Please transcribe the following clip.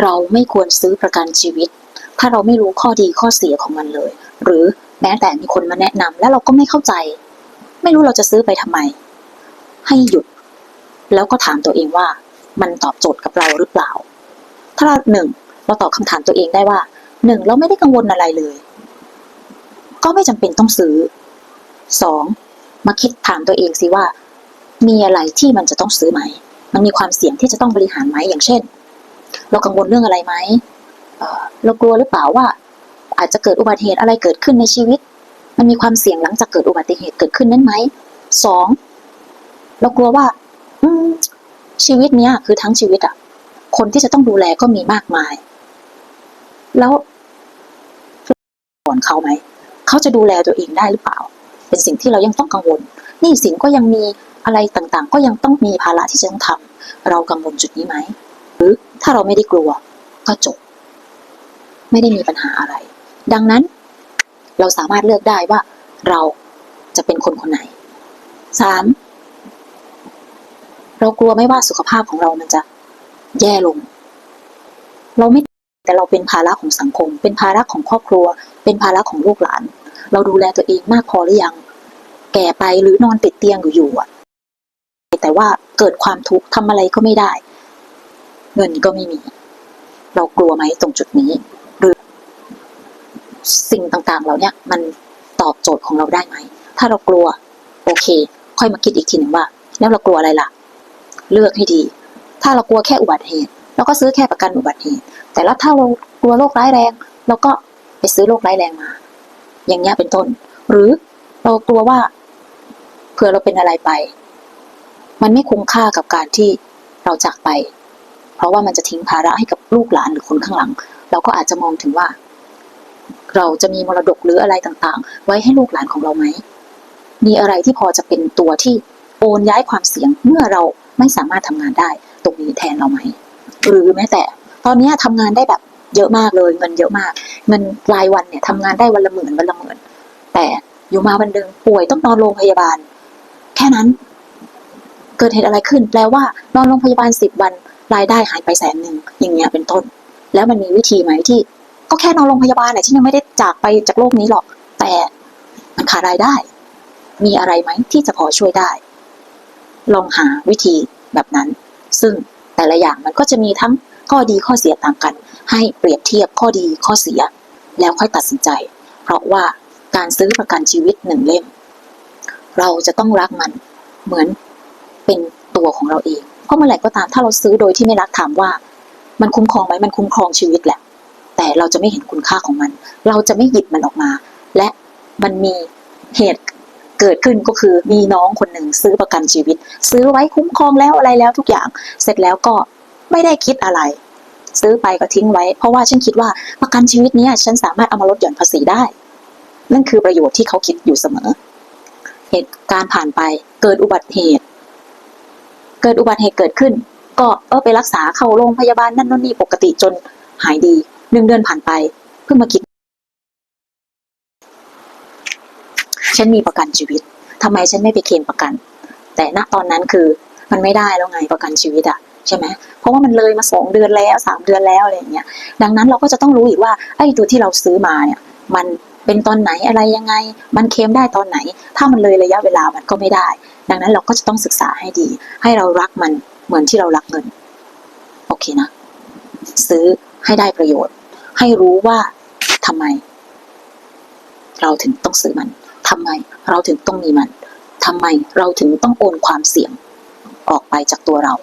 เราไม่ควรซื้อประกันชีวิต ถ้าเราไม่รู้ข้อดีข้อเสียของมันเลย หรือแม้แต่มีคนมาแนะนำแล้วเราก็ไม่เข้าใจ ไม่รู้เราจะซื้อไปทำไม ให้หยุด แล้วก็ถามตัวเองว่า มันตอบโจทย์กับเราหรือเปล่า ถ้าเราหนึ่งเราตอบคำถามตัวเองได้ว่าหนึ่งเราไม่ได้กังวลอะไรเลย ก็ไม่จำเป็นต้องซื้อสองมาคิดถามตัวเองสิว่า มีอะไรที่มันจะต้องซื้อไหม มันมีความเสี่ยงที่จะต้องบริหารไหมอย่างเช่น เรากังวลเรื่องอะไรไหมเรากลัวหรือเปล่าว่า อาจจะเกิดอุบัติเหตุอะไรเกิดขึ้นในชีวิต มันมีความเสี่ยงหลังจากเกิดอุบัติเหตุเกิดขึ้นนั้นไหมสองเรากลัวว่า อืชีวิตเนี้ยคือทั้งชีวิตอะคนที่จะต้องดูแลก็มีมากมาย แล้วก่อนเขาไหมเขาจะดูแลตัวเองได้หรือเปล่า เป็นสิ่งที่เรายังต้องกังวลนี่สินก็ยังมีอะไรต่างๆ ก็ยังต้องมีภาระที่จะต้องทำเรากังวลจุดนี้ไหม ถ้าเราไม่ได้กลัว ก็จบ ไม่ได้มีปัญหาอะไร ดังนั้นเราสามารถเลือกได้ว่าเราจะเป็นคนคนไหนสามเรากลัวไม่ว่าสุขภาพของเรามันจะแย่ลง เราไม่แต่เราเป็นภาระของสังคม เป็นภาระของครอบครัว เป็นภาระของลูกหลาน เราดูแลตัวเองมากพอหรือยัง แก่ไปหรือนอนติดเตียงอยู่ๆอะแต่ว่าเกิดความทุกข์ทำอะไรก็ไม่ได้ เงินก็ไม่มี เรากลัวไหมตรงจุดนี้ หรือสิ่งต่างๆเราเนี่ยมันตอบโจทย์ของเราได้ไหม ถ้าเรากลัว โอเค ค่อยมาคิดอีกทีหนึ่งว่า แล้วเรากลัวอะไรล่ะ เลือกให้ดี ถ้าเรากลัวแค่อุบัติเหตุเราก็ซื้อแค่ประกันอุบัติเหตุ แต่แล้วถ้าเรากลัวโรคร้ายแรงเราก็ไปซื้อโรคร้ายแรงมา อย่างเงี้ยเป็นต้น หรือเรากลัวว่าเผื่อเราเป็นอะไรไป มันไม่คุ้มค่ากับการที่เราจากไป เพราะว่ามันจะทิ้งภาระให้กับลูกหลานหรือคนข้างหลัง เราก็อาจจะมองถึงว่า เราจะมีมรดกหรืออะไรต่างๆ ไว้ให้ลูกหลานของเราไหม มีอะไรที่พอจะเป็นตัวที่โอนย้ายความเสี่ยงเมื่อเราไม่สามารถทำงานได้ ตรงนี้แทนเราไหม หรือแม้แต่ ตอนนี้ยทำงานได้แบบเยอะมากเลยเงินเยอะมาก เงินรายวันเนี่ยทำงานได้วันละหมื่นวันละหมื่นแต่อยู่มาวันหนึ่งป่วยต้องนอนโรงพยาบาล แค่นั้น เกิดเหตุอะไรขึ้น แปลว่านอนโรงพยาบาลสิบวัน รายได้หายไปแสนหนึ่งอย่างเงี้ยเป็นต้น แล้วมันมีวิธีไหมที่ก็แค่นอนโรงพยาบาลแหละที่ยังไม่ได้จากไปจากโลกนี้หรอก แต่มันขาดรายได้ มีอะไรไหมที่จะพอช่วยได้ ลองหาวิธีแบบนั้น ซึ่งแต่ละอย่างมันก็จะมีทั้งข้อดีข้อเสียต่างกัน ให้เปรียบเทียบข้อดีข้อเสีย แล้วค่อยตัดสินใจ เพราะว่าการซื้อประกันชีวิตหนึ่งเล่ม เราจะต้องรักมันเหมือนเป็นตัวของเราเอง เพราะเมื่อไหร่ก็ตามถ้าเราซื้อโดยที่ไม่รักถามว่า มันคุ้มครองไหมมันคุ้มครองชีวิตแหละ แต่เราจะไม่เห็นคุณค่าของมัน เราจะไม่หยิบมันออกมา และมันมีเหตุเกิดขึ้นก็คือมีน้องคนหนึ่งซื้อประกันชีวิต ซื้อไว้คุ้มครองแล้วอะไรแล้วทุกอย่าง เสร็จแล้วก็ไม่ได้คิดอะไร ซื้อไปก็ทิ้งไว้ เพราะว่าฉันคิดว่าประกันชีวิตนี้ฉันสามารถเอามาลดหย่อนภาษีได้ นั่นคือประโยชน์ที่เขาคิดอยู่เสมอ เหตุการณ์ผ่านไปเกิดอุบัติเหตุ เกิดอุบัติเหตุเกิดขึ้น ก็เออไปรักษาเข้าโรงพยาบาลนั่นนู่นนี่ปกติจนหายดีหนึ่งเดือนผ่านไป เพิ่งมาคิด ฉันมีประกันชีวิตทำไมฉันไม่ไปเคลมประกัน แต่ณตอนนั้นคือมันไม่ได้แล้วไงประกันชีวิตอะใช่ไหมเพราะว่ามันเลยมาสองเดือนแล้วสามเดือนแล้วอะไรอย่างเงี้ยดังนั้นเราก็จะต้องรู้อีกว่าไอ้ตัวที่เราซื้อมาเนี่ย มันเป็นตอนไหนอะไรยังไง มันเคลมได้ตอนไหน ถ้ามันเลยระยะเวลามันก็ไม่ได้ ดังนั้นเราก็จะต้องศึกษาให้ดี ให้เรารักมันเหมือนที่เรารักเงิน โอเคนะ ซื้อให้ได้ประโยชน์ ให้รู้ว่าทำไม เราถึงต้องซื้อมันทำไมเราถึงต้องมีมันทำไมเราถึงต้องโอนความเสี่ยงออกไปจากตัวเรา